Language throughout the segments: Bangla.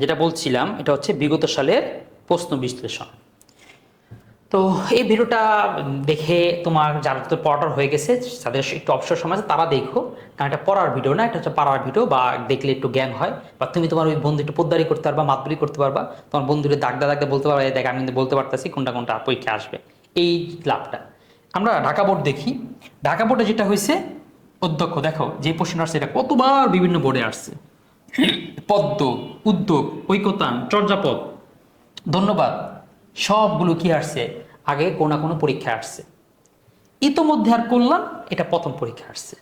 যেটা বলছিলাম, এটা হচ্ছে বিগত সালের প্রশ্ন বিশ্লেষণ। তো এই ভিডিওটা দেখে তোমার যারা তো পড়াটার হয়ে গেছে যাদের একটু অবসর সময় আছে, তারা দেখো। কারণ এটা পড়ার ভিডিও না, এটা হচ্ছে পড়ার ভিডিও বা দেখলে একটু জ্ঞান হয়। বা তুমি তোমার ওই বন্ধু একটু পোদ্দারি করতে পারবা মাতবরি করতে পারবা। তোমার বন্ধুরে দাগদা দাগদা বলতে পারবা, "এই দেখ, আমি বলতে পারতেছি, কোনটা কোনটা পরীক্ষা আসবে। এই লাভটা। আমরা ঢাকা বোর্ড দেখি। ঢাকা বোর্ডে যেটা হয়েছে, অধ্যক্ষ, দেখো, যে প্রশ্ন আসছে, এটা কতবার বিভিন্ন বোর্ডে আসছে। পদ্ম, উদ্যোগ, ঐকতান, চর্যাপদ। ধন্যবাদ। সবগুলো কি আসছে? আগে কোনো না কোনো পরীক্ষা আসছে। ইতোমধ্যে আর কল্যাণ এটা প্রথম পরীক্ষা আসছে।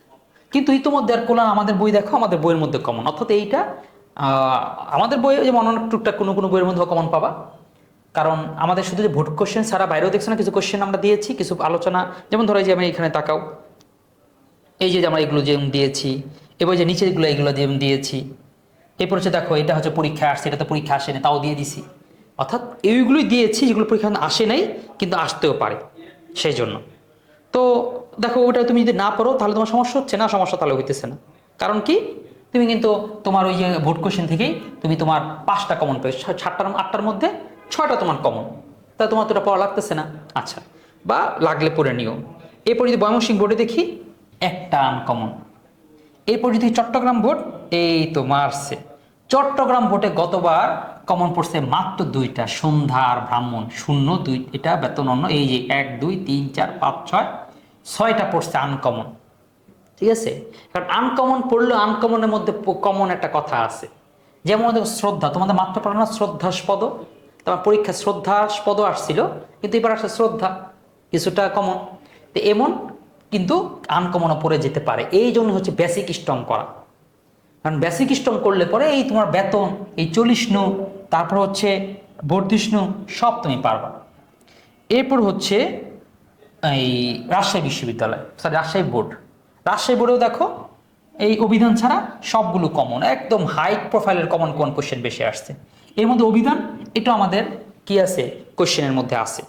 কিন্তু ইতোমধ্যে আর কল্যাণ আমাদের বই দেখো, আমাদের বইয়ের মধ্যে কমন অর্থাৎ এইটা আমাদের বইয়ে যেমন অনেক টুকটাক কোনো কোনো বইয়ের মধ্যে কমন পাবা। কারণ আমাদের শুধু যে ভোট কোশ্চেন ছাড়া বাইরেও দেখছ না, কিছু কোশ্চেন আমরা দিয়েছি, কিছু আলোচনা, যেমন ধরো যে আমি এখানে তাকাও। এই যে আমরা এগুলো যেমন দিয়েছি, এবার যে নিচের এগুলো এগুলো যেমন দিয়েছি এরপর হচ্ছে দেখো, এটা হচ্ছে পরীক্ষা আসছে, এটা তো পরীক্ষা আসেনি, তাও দিয়ে দিছি। অর্থাৎ এইগুলোই দিয়েছি যেগুলো পরীক্ষা আসে নাই, কিন্তু আসতেও পারে সেই জন্য তো দেখো, ওটা তুমি যদি না পড়ো, তাহলে তোমার সমস্যা হচ্ছে না, সমস্যা তাহলে হইতেছে না। কারণ কি? তুমি কিন্তু তোমার ওই যে ভোট কোশ্চেন থেকেই তুমি তোমার পাঁচটা কমন পেয়েছ সাতটার আটটার মধ্যে ছয়টা তোমার কমন তা তোমার তো এটা পড়া লাগতেছে না। আচ্ছা বা লাগলে পড়ে নিও। এরপর যদি ময়মনসিংহ বোর্ডে দেখি, একটা আনকমন এরপর যদি চট্টগ্রাম বোর্ড এই তো মারছে। চট্টগ্রাম ভোটে গতবার কমন পড়ছে মাত্র দুইটা, সন্ধ্যা আর ব্রাহ্মণ শূন্য, দুই, এটা বেতন অন্য, এই যে এক, দুই, তিন, চার, পাঁচ, ছয়, ছয়টা পড়ছে আনকমন ঠিক আছে? কারণ আনকমন পড়লেও আনকমনের মধ্যে কমন একটা কথা আছে। যেমন শ্রদ্ধা, তোমাদের মাত্র পড়ানো শ্রদ্ধাস্পদ? তোমার পরীক্ষা শ্রদ্ধাস্পদ আসছিল, কিন্তু এবার আসছে শ্রদ্ধা, কিছুটা কমন তো এমন কিন্তু আনকমনও পড়ে যেতে পারে। এই জন্য হচ্ছে বেসিক স্ট্রং করা। কারণ বেসিক স্ট্রং করলে পরে এই তোমার বেতন, এই চল্লিশ নু, তারপর হচ্ছে বর্ধিষ্ণু সব তুমি পারবা। এরপর হচ্ছে এই রাজশাহী বিশ্ববিদ্যালয় সরি রাজশাহী বোর্ড। রাজশাহী বোর্ডেও দেখো, এই অভিধান ছাড়া সবগুলো কমন একদম হাই প্রোফাইলের কমন কোন কোশ্চেন বেশি আসছে। এর মধ্যে অভিধান, এটা আমাদের কি আছে? কোশ্চেনের মধ্যে আছে।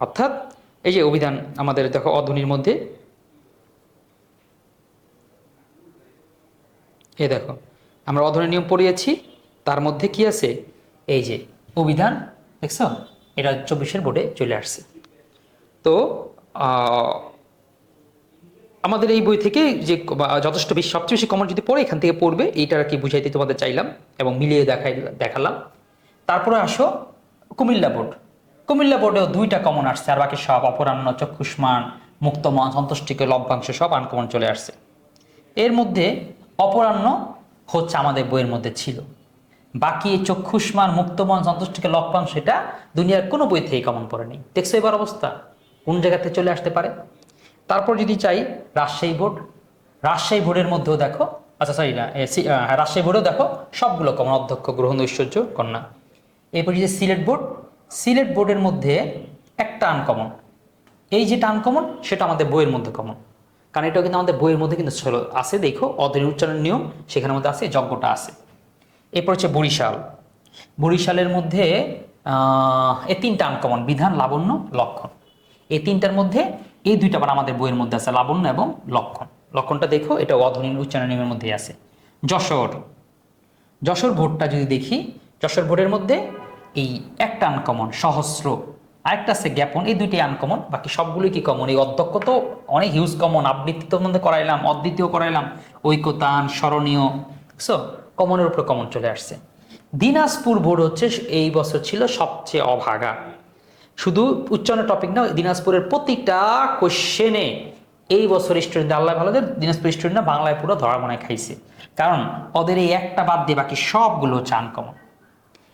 অর্থাৎ এই যে অভিধান আমাদের দেখো অধ্বনির মধ্যে এ দেখো, আমরা অধ্বনের নিয়ম পড়িয়েছি, তার মধ্যে কি আছে? এই যে, অভিধান, দেখছ? এটা চব্বিশের বোর্ডে চলে আসছে। তো আমাদের এই বই থেকে যে যথেষ্ট বেশি, সবচেয়ে বেশি কমন যদি পড়ে, এখান থেকে পড়বে এইটা আর কি বুঝাইতে তোমাদের চাইলাম এবং মিলিয়ে দেখাই, দেখালাম। তারপরে আসো, কুমিল্লা বোর্ড। কুমিল্লা বোর্ডেও দুইটা কমন আসছে, আর বাকি সব অপরাহ্ন, চক্ষুষ্মান, মুক্তমন, সন্তুষ্টিকে লভ্যাংশ, সব আনকমন চলে আসছে। এর মধ্যে অপরাহ্ন হচ্ছে আমাদের বইয়ের মধ্যে ছিল। বাকি এই চক্ষুষ্মান মুক্তমন সন্তুষ্টিকে লভ্যাংশ সেটা দুনিয়ার কোনো বই থেকে কমন পড়েনি। দেখছ এবার অবস্থা। কোন জায়গাতে চলে আসতে পারে? তারপর যদি চাই রাজশাহী বোর্ড। রাজশাহী বোর্ডের মধ্যেও দেখো আচ্ছা সরি না হ্যাঁ, রাজশাহী বোর্ডেও দেখো সবগুলো কমন অধ্যক্ষ গ্রহণ ঐশ্বর্য কন্যা। এরপর যে সিলেট বোর্ড সিলেট বোর্ডের মধ্যে একটা আনকমন এই যেটা আনকমন সেটা আমাদের বইয়ের মধ্যে কমন কারণ এটাও কিন্তু আমাদের বইয়ের মধ্যে কিন্তু আছে, দেখো অধীন উচ্চারণ নিয়ম, সেখানের মধ্যে আছে, যজ্ঞটা আছে। এরপর হচ্ছে বরিশাল। বরিশালের মধ্যে এই তিনটা আনকমন বিধান, লাবণ্য, লক্ষণ। এই তিনটার মধ্যে, এই দুইটা আবার আমাদের বইয়ের মধ্যে আছে, লাবণ্য এবং লক্ষণ। লক্ষণটা দেখো এটা অধনীন উচ্চারণ নিয়মের মধ্যেই আছে। যশোর। যশোর ভোটটা যদি দেখি, যশোর ভোটের মধ্যে এই একটা আনকমন সহস্র। আরেকটা আছে জ্ঞাপন, এই দুইটি আনকমন বাকি সবগুলোই কি কমন এই অধ্যক্ষ তো অনেক হিউজ কমন আবৃত্তি তো মধ্যে করাইলাম, অদ্বিতীয় করাইলাম, ঐক্যতান, স্মরণীয় সো কমনের উপরে কমন চলে আসছে। দিনাজপুর বোর্ড হচ্ছে এই বছর ছিল সবচেয়ে অভাগা। শুধু উচ্চারণের টপিক না, দিনাজপুরের প্রতিটা কোশ্চেনে এই বছর স্টুডেন্ট আল্লাহ ভালোদের দিনাজপুর স্টুডেন্টরা বাংলায় পুরো ধরা মনে খাইছে। কারণ ওদের এই একটা বাদ দিয়ে বাকি সবগুলো হচ্ছে আনকমন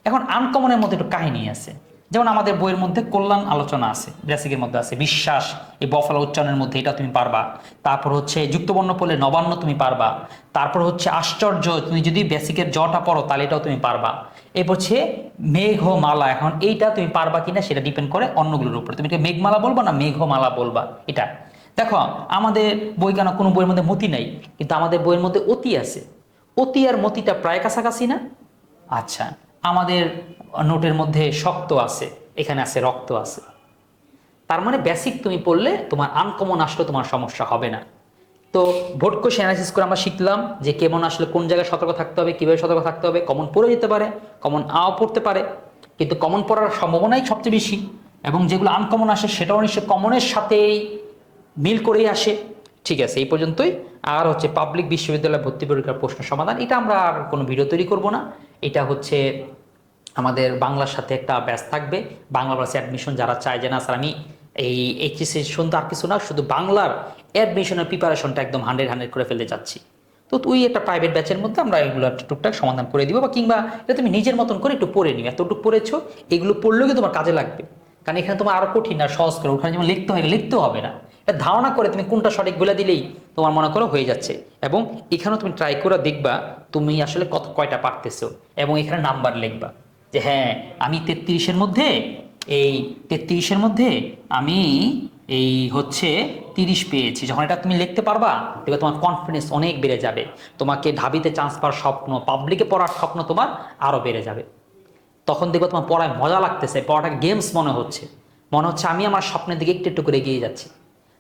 এখন আনকমনের মধ্যে একটু কাহিনী আছে। যেমন আমাদের বইয়ের মধ্যে কল্যাণ আলোচনা আছে, বেসিকের মধ্যে আছে, বিশ্বাস, এই বফলা উচ্চারণের মধ্যে এটা তুমি পারবা। তারপর হচ্ছে যুক্তবর্ণ পড়লে নবান্ন তুমি পারবা। তারপর হচ্ছে আশ্চর্য, তুমি যদি বেসিকের জটা পড়ো তাহলে এটাও তুমি পারবা। এরপর হচ্ছে মেঘমালা, এখন এইটা তুমি পারবা কিনা সেটা ডিপেন্ড করে অন্যগুলোর উপরে। তুমি মেঘমালা বলবা না মেঘমালা বলবা? এটা। দেখো, আমাদের বই কেন কোনো বইয়ের মধ্যে মতি নাই? কিন্তু আমাদের বইয়ের মধ্যে অতি আছে। অতি আর মতিটা প্রায় কাছাকাছি না? আচ্ছা। আমাদের নোটের মধ্যে শক্ত আছে, এখানে আছে রক্ত আছে। তার মানে বেসিক তুমি পড়লে তোমার আনকমন আসলে তোমার সমস্যা হবে না। তো ভোট কোষ অ্যানালিসিস করে আমরা শিখলাম যে কেমন আসলে কোন জায়গায় সতর্ক থাকতে হবে, কীভাবে সতর্ক থাকতে হবে কমন পড়ে যেতে পারে কমন আও পড়তে পারে। কিন্তু কমন পড়ার সম্ভাবনাই সবচেয়ে বেশি এবং যেগুলো আনকমন আসে সেটাও নিশ্চয় কমনের সাথেই মিল করেই আসে। ঠিক আছে, এই পর্যন্তই। আর হচ্ছে পাবলিক বিশ্ববিদ্যালয় ভর্তি পরীক্ষার প্রশ্ন সমাধান, এটা আমরা আর কোনো ভিডিও তৈরি করব না। এটা হচ্ছে আমাদের বাংলার সাথে একটা ব্যাস থাকবে, বাংলা ভার্সি অ্যাডমিশন যারা চায় যে না স্যার, আমি এই এইচএসসি শুনতে আর কিছু না, শুধু বাংলার অ্যাডমিশনের প্রিপারেশনটা একদম হান্ড্রেড হান্ড্রেড করে ফেলতে চাচ্ছি। তো তুই একটা প্রাইভেট ব্যাচের মধ্যে আমরা এগুলো টুকটাক সমাধান করে দিব বা কিংবা এটা তুমি নিজের মতন করে একটু পড়ে নিও। এতটুকু পড়েছো, এগুলো পড়লেও কিন্তু তোমার কাজে লাগবে? কারণ এখানে তোমার আরও কঠিন আর সহজ করে ওখানে যেমন লিখতে হয় লিখতেও হবে না। ধারণা করে তুমি কোনটা সঠিক বলে দিলেই তোমার মনে করো হয়ে যাচ্ছে। এবং এখানেও তুমি ট্রাই করে দেখবা তুমি আসলে কত, কয়টা পারতেছো। এবং এখানে নাম্বার লিখবা যে হ্যাঁ আমি তেত্রিশের মধ্যে এই তেত্রিশের মধ্যে আমি এই হচ্ছে তিরিশ পেয়েছি। যখন এটা তুমি লিখতে পারবা, দেখবে তোমার কনফিডেন্স অনেক বেড়ে যাবে। তোমাকে ঢাবিতে চান্স পাওয়ার স্বপ্ন পাবলিকে পড়ার স্বপ্ন তোমার আরও বেড়ে যাবে। তখন দেখব তোমার পড়ায় মজা লাগতেছে পড়াটাকে গেমস মনে হচ্ছে। মনে হচ্ছে আমি আমার স্বপ্নের দিকে একটু একটু করে এগিয়ে যাচ্ছি।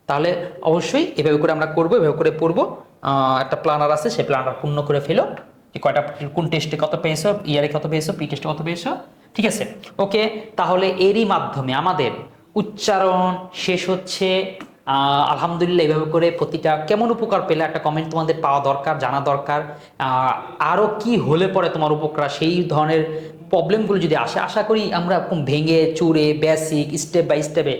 তাহলে অবশ্যই এভাবে করে আমরা করব, এভাবে করে পড়ব। একটা প্ল্যানার আছে, সেই প্ল্যানার পূর্ণ করে ফেলো। যে কয়টা, কোন টেস্টে কত পেয়েছ ইয়ারে কত পেয়েছ প্রি টেস্টে কত পেয়েছ। ঠিক আছে? ওকে তাহলে এরই মাধ্যমে আমাদের উচ্চারণ শেষ হচ্ছে। আলহামদুলিল্লাহ এভাবে করে প্রতিটা কেমন উপকার পেলে একটা কমেন্ট তোমাদের পাওয়া দরকার, জানা দরকার। আরও আরও কি হলে পরে তোমার উপকার, সেই ধরনের প্রবলেমগুলো যদি আসে, আশা করি আমরা ভেঙে, চুরে বেসিক স্টেপ বাই স্টেপে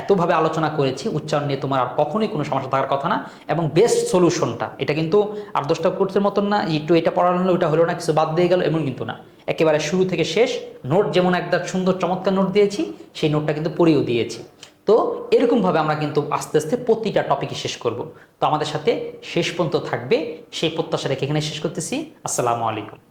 এতভাবে আলোচনা করেছি, উচ্চারণ নিয়ে তোমার আর কখনোই কোনো সমস্যা থাকার কথা না। এবং বেস্ট সলিউশনটা এটা কিন্তু আর দশটা কোর্সের মতন না, একটু এটা পড়ানো হলো, ওটা হলো না, কিছু বাদ দিয়ে গেল, এমন কিন্তু না। একেবারে শুরু থেকে শেষ নোট যেমন একটা সুন্দর চমৎকার নোট দিয়েছি, সেই নোটটা কিন্তু পড়েও দিয়েছি। তো এরকমভাবে আমরা কিন্তু আস্তে আস্তে প্রতিটা টপিকই শেষ করব। তো আমাদের সাথে শেষ পর্যন্ত থাকবে, সেই প্রত্যাশা রেখে এখানে শেষ করতেছি। আসসালামু আলাইকুম।